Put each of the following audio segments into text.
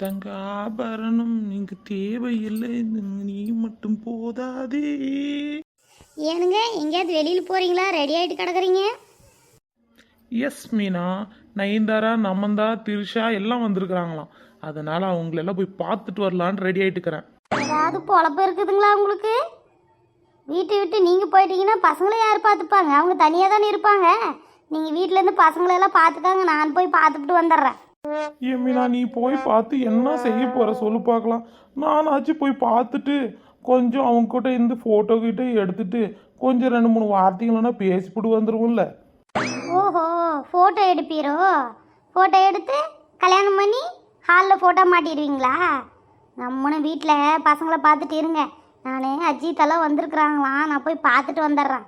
தங்க ஆபரணம் இங்கு தேவையில்லை. நீ மட்டும் போதாதே. ஏனுங்க எங்கேயாவது வெளியில் போகிறீங்களா ரெடி ஆகிட்டு கிடக்குறீங்க? எஸ் மீனா. நயன்தாரா நமந்தா திரிஷா எல்லாம் வந்திருக்கிறாங்களாம். அதனால அவங்களெல்லாம் போய் பார்த்துட்டு வரலான்னு ரெடி ஆயிட்டுக்கிறேன். ஏதாவது பொழப்பு இருக்குதுங்களா உங்களுக்கு? வீட்டை விட்டு நீங்கள் போயிட்டீங்கன்னா பசங்களை யார் பார்த்துப்பாங்க? அவங்க தனியாக தானே இருப்பாங்க நீங்கள் வீட்டிலேருந்து பசங்களெல்லாம் பார்த்துக்காங்க நான் போய் பார்த்துட்டு வந்துடுறேன். ஏமினா நீ போய் பார்த்து என்ன செய்ய போற? சொல்லு பார்க்கலாம். நானாச்சும் போய் பார்த்துட்டு கொஞ்சம் அவங்க கிட்ட இருந்து ஃபோட்டோ கிட்ட எடுத்துட்டு கொஞ்சம் ரெண்டு மூணு வார்த்தைகள்னா பேசிவிட்டு வந்துருவோம்ல. ஓஹோ ஃபோட்டோ எடுப்பீரோ? ஃபோட்டோ எடுத்து கல்யாணம் பண்ணி ஹாலில் ஃபோட்டோ மாட்டிடுவீங்களா? நம்மளும் வீட்டில் பசங்களை பார்த்துட்டு இருங்க. நான் அஜித்தெல்லாம் வந்திருக்கிறாங்களாம். நான் போய் பார்த்துட்டு வந்துடுறேன்.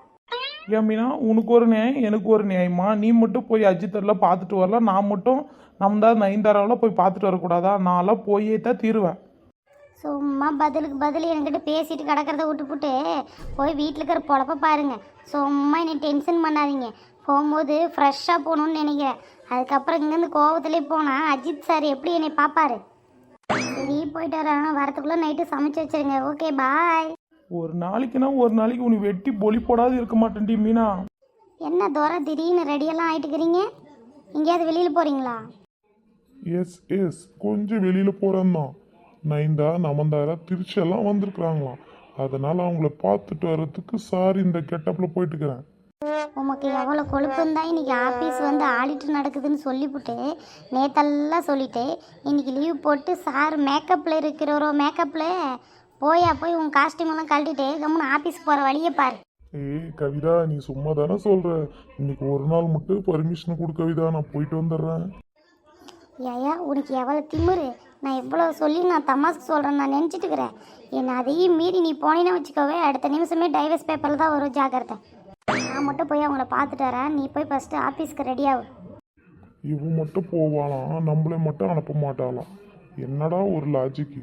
ஏன் மீனா உனக்கு ஒரு நியாயம் எனக்கு ஒரு நியாயமா? நீ மட்டும் போய் அஜித்தரில் பார்த்துட்டு வரல. நான் மட்டும் நம்ம தான் நயன்தாராவில் போய் பார்த்துட்டு வரக்கூடாதா? நான்லாம் போயே தான் தீருவேன். சும்மா பதிலுக்கு பதில் என்கிட்ட பேசிட்டு கிடக்கிறத விட்டுப்புட்டு போய் வீட்டில் இருக்கிற பொழப்ப பாருங்க. சும்மா என்னை டென்ஷன் பண்ணாதீங்க. போகும்போது ஃப்ரெஷ்ஷாக போகணும்னு நினைக்கிறேன். அதுக்கப்புறம் இங்கேருந்து கோவத்துலேயே போனால் அஜித் சார் எப்படி என்னை பார்ப்பாரு? சரி போயிட்டு வரேன் வரத்துக்குள்ளே நைட்டு சமைச்சு வச்சிருங்க. ஓகே பாய் ஒரு நாளைக்குன்னா ஒரு நாளைக்கு உனக்கு வெட்டி பொலி போடாது இருக்க மாட்டேன்டி மீனா. என்ன தோற திடீர்னு ரெடியெல்லாம் ஆயிட்டுக்கிறீங்க? எங்கேயாவது வெளியில் போகிறீங்களா எஸ் எஸ் கொஞ்சம் வெளியில் போகிறேன் தான் நைந்தா நமந்தாரா திருச்செல்லாம் வந்திருக்கிறாங்களாம். அதனால் அவங்கள பார்த்துட்டு வர்றதுக்கு சார் இந்த கெட்டப்பில் போயிட்டுக்கிறேன். உமக்கு எவ்வளோ கொழுப்பு இருந்தால் இன்னைக்கு ஆஃபீஸ் வந்து ஆடிட்டு நடக்குதுன்னு சொல்லிவிட்டு நேத்தெல்லாம் சொல்லிட்டு இன்னைக்கு லீவ் போட்டு சார் மேக்கப்பில் இருக்கிறவரோ மேக்கப்பில் போயா போய் உன் காஸ்டியூம் எல்லாம் கழட்டிட்டு கம்முன்னு ஆஃபீஸ் போகிற வழியை பாரு. ஏய் கவிதா நீ சும்மா தானே சொல்கிற இன்னைக்கு ஒரு நாள் மட்டும் பர்மிஷன் கொடு கவிதா. நான் போயிட்டு வந்துடுறேன். ஏயா உனக்கு எவ்வளோ திமிரு? நான் எவ்வளோ சொல்லி நான் தமாஸ்க்கு சொல்கிறேன் நான் நினச்சிட்டு இருக்கிறேன். என்னை அதையும் மீறி நீ போனீன்னு வச்சுக்கோவே அடுத்த நிமிஷமே டைவர்ஸ் பேப்பரில் தான் வரும் ஜாக்கிரதை. நான் மட்டும் போய் அவங்கள பார்த்துட்டு வரேன். நீ போய் ஃபஸ்ட்டு ஆஃபீஸ்க்கு ரெடி ஆகு இவன் மட்டும் போவாளாம் நம்மளை மட்டும் அனுப்ப மாட்டாளாம் என்னடா ஒரு லாஜிக்கு